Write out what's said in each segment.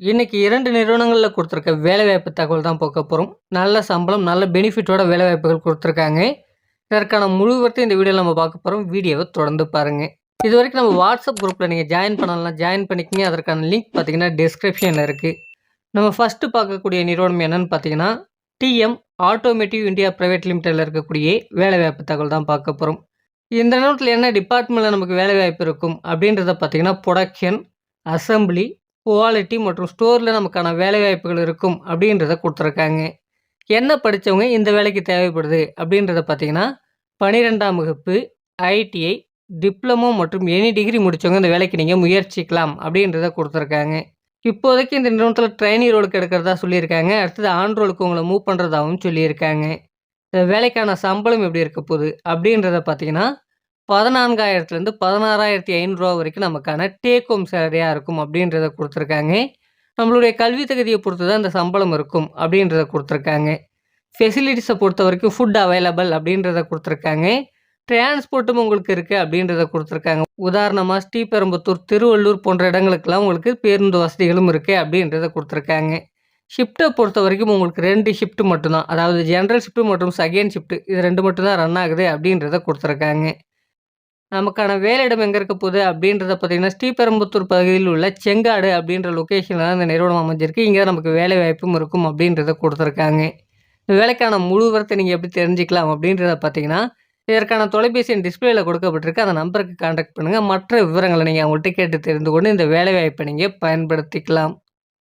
இன்னைக்கு இரண்டு நிறுவனங்களில் கொடுத்துருக்க வேலைவாய்ப்பு தகவல் தான் பார்க்க போகிறோம் நல்ல சம்பளம் நல்ல பெனிஃபிட்டோட வேலைவாய்ப்புகள் கொடுத்துருக்காங்க. இதற்கான முழுவத்தையும் இந்த வீடியோவில் நம்ம பார்க்க போகிறோம் வீடியோவை தொடர்ந்து பாருங்கள் இது வரைக்கும் நம்ம வாட்ஸ்அப் குரூப்பில் நீங்கள் ஜாயின் பண்ணலாம். ஜாயின் பண்ணிக்கிங்க. அதற்கான லிங்க் பார்த்தீங்கன்னா டிஸ்கிரிப்ஷனில் இருக்குது நம்ம ஃபஸ்ட்டு பார்க்கக்கூடிய நிறுவனம் என்னென்னு பார்த்தீங்கன்னா டிஎம் ஆட்டோமேட்டிவ் இந்தியா ப்ரைவேட் லிமிடெடில் இருக்கக்கூடிய வேலைவாய்ப்பு தகவல் தான் பார்க்க போகிறோம் இந்த நேரத்தில் என்ன டிபார்ட்மெண்ட்டில் நமக்கு வேலைவாய்ப்பு இருக்கும் அப்படின்றத பார்த்தீங்கன்னா ப்ரொடக்ஷன் அசம்பிளி குவாலிட்டி மற்றும் ஸ்டோரில் நமக்கான வேலைவாய்ப்புகள் இருக்கும் அப்படின்றத கொடுத்துருக்காங்க. என்ன படித்தவங்க இந்த வேலைக்கு தேவைப்படுது அப்படின்றத பார்த்தீங்கன்னா பனிரெண்டாம் வகுப்பு ஐடிஐ டிப்ளமோ மற்றும் எனி டிகிரி முடித்தவங்க இந்த வேலைக்கு நீங்கள் முயற்சிக்கலாம் அப்படின்றத கொடுத்துருக்காங்க. இப்போதைக்கு இந்த நிறுவனத்தில் ட்ரைனி ரோலுக்கு எடுக்கிறதா சொல்லியிருக்காங்க. அடுத்தது ஆன் ரோலுக்கு உங்களை மூவ் பண்ணுறதாகவும் சொல்லியிருக்காங்க. இந்த வேலைக்கான சம்பளம் எப்படி இருக்க போகுது அப்படின்றத பார்த்தீங்கன்னா பதினான்காயிரத்துலேருந்து பதினாறாயிரத்தி ஐநூறுரூவா வரைக்கும் நமக்கான டேக் ஹோம் சேலரியாக இருக்கும் அப்படின்றத கொடுத்துருக்காங்க. நம்மளுடைய கல்வி தகுதியை பொறுத்து தான் இந்த சம்பளம் இருக்கும் அப்படின்றத கொடுத்துருக்காங்க. ஃபெசிலிட்டிஸை பொறுத்த வரைக்கும் ஃபுட் அவைலபிள் அப்படின்றத கொடுத்துருக்காங்க. டிரான்ஸ்போர்ட்டும் உங்களுக்கு இருக்குது அப்படின்றத கொடுத்துருக்காங்க. உதாரணமாக ஸ்ரீபெரும்புத்தூர் திருவள்ளூர் போன்ற இடங்களுக்கெல்லாம் உங்களுக்கு பேருந்து வசதிகளும் இருக்குது அப்படின்றத கொடுத்துருக்காங்க. ஷிஃப்ட்டை பொறுத்த வரைக்கும் உங்களுக்கு ரெண்டு ஷிஃப்ட் மட்டும்தான். அதாவது ஜென்ரல் ஷிஃப்ட்டு மற்றும் செகண்ட் ஷிஃப்ட்டு இது ரெண்டு மட்டும்தான் ரன் ஆகுது அப்படின்றத கொடுத்துருக்காங்க. நமக்கான வேலையிடம் எங்கே இருக்க போகுது அப்படின்றத பார்த்தீங்கன்னா ஸ்ரீபெரும்புத்தூர் பகுதியில் உள்ள செங்காடு அப்படின்ற லொக்கேஷனில் தான் இந்த நிறுவனம் அமைஞ்சிருக்கு. இங்கே தான் நமக்கு வேலை வாய்ப்பும் இருக்கும் அப்படின்றத கொடுத்துருக்காங்க. இந்த வேலைக்கான முழு விவரத்தை நீங்கள் எப்படி தெரிஞ்சுக்கலாம் அப்படின்றத பார்த்தீங்கன்னா இதற்கான தொலைபேசி டிஸ்பிளேயில் கொடுக்கப்பட்டிருக்கு. அந்த நம்பருக்கு காண்டாக்ட் பண்ணுங்கள் மற்ற விவரங்களை நீங்கள் அவங்கள்ட்ட கேட்டு தெரிந்து கொண்டு இந்த வேலை வாய்ப்பை நீங்கள் பயன்படுத்திக்கலாம்.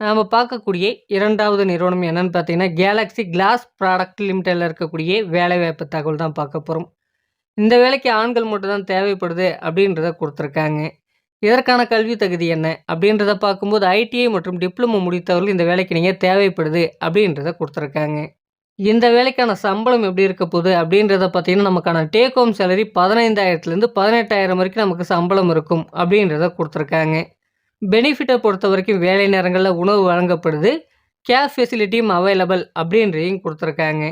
நாம் பார்க்கக்கூடிய இரண்டாவது நிறுவனம் என்னென்னு பார்த்தீங்கன்னா கேலக்ஸி கிளாஸ் ப்ராடக்ட் லிமிட்டடில் இருக்கக்கூடிய வேலைவாய்ப்பு தகவல் தான் பார்க்க போகிறோம் இந்த வேலைக்கு ஆண்கள் மட்டும் தான் தேவைப்படுது அப்படின்றத கொடுத்துருக்காங்க. இதற்கான கல்வி தகுதி என்ன? அப்படின்றத பார்க்கும்போது ஐடிஐ மற்றும் டிப்ளமோ முடித்தவர்கள் இந்த வேலைக்கு நீங்கள் தேவைப்படுது அப்படின்றத கொடுத்துருக்காங்க. இந்த வேலைக்கான சம்பளம் எப்படி இருக்க போகுது அப்படின்றத பார்த்தீங்கன்னா நமக்கான டேக் ஹோம் சேலரி பதினைந்தாயிரத்துலேருந்து பதினெட்டாயிரம் வரைக்கும் நமக்கு சம்பளம் இருக்கும் அப்படின்றத கொடுத்துருக்காங்க. பெனிஃபிட்டை பொறுத்த வரைக்கும் வேலை நேரங்களில் உணவு வழங்கப்படுது. கேப் ஃபெசிலிட்டியும் அவைலபிள் அப்படின்றதையும் கொடுத்துருக்காங்க.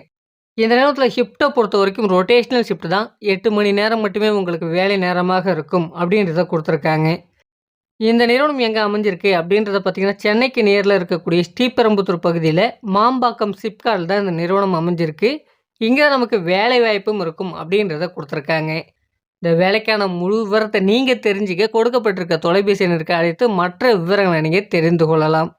இந்த நேரத்தில் ஷிஃப்ட்டை பொறுத்த வரைக்கும் ரொட்டேஷ்னல் ஷிஃப்ட் தான். எட்டு மணி நேரம் மட்டுமே உங்களுக்கு வேலை நேரமாக இருக்கும் அப்படின்றத கொடுத்துருக்காங்க. இந்த நிறுவனம் எங்கே அமைஞ்சிருக்கு அப்படின்றத பார்த்தீங்கன்னா சென்னைக்கு நேரில் இருக்கக்கூடிய ஸ்ரீபெரும்புத்தூர் பகுதியில் மாம்பாக்கம் சிப்கார்டில் தான் இந்த நிறுவனம் அமைஞ்சிருக்கு. இங்கே நமக்கு வேலை வாய்ப்பும் இருக்கும் அப்படின்றத கொடுத்துருக்காங்க. இந்த வேலைக்கான முழு விவரத்தை நீங்கள் தெரிஞ்சுக்க கொடுக்கப்பட்டிருக்க தொலைபேசி எண்ணிற்கு அழைத்து மற்ற விவரங்களை நீங்கள் தெரிந்து கொள்ளலாம்.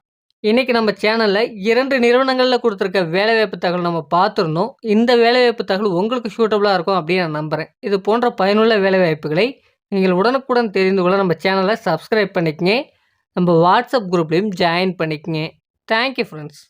இன்றைக்கி நம்ம சேனலில் இரண்டு நிறுவனங்களில் கொடுத்துருக்க வேலைவாய்ப்பு தகவல் நம்ம பார்த்துருந்தோம். இந்த வேலைவாய்ப்பு தகவல் உங்களுக்கு சூட்டபுளாக இருக்கும் அப்படின்னு நான் நம்புகிறேன் இது போன்ற பயனுள்ள வேலைவாய்ப்புகளை நீங்கள் உடனுக்குடன் தெரிந்து கொள்ள நம்ம சேனலை சப்ஸ்கிரைப் பண்ணிக்கங்க. நம்ம வாட்ஸ்அப் குரூப்லேயும் ஜாயின் பண்ணிக்கங்க. Thank you friends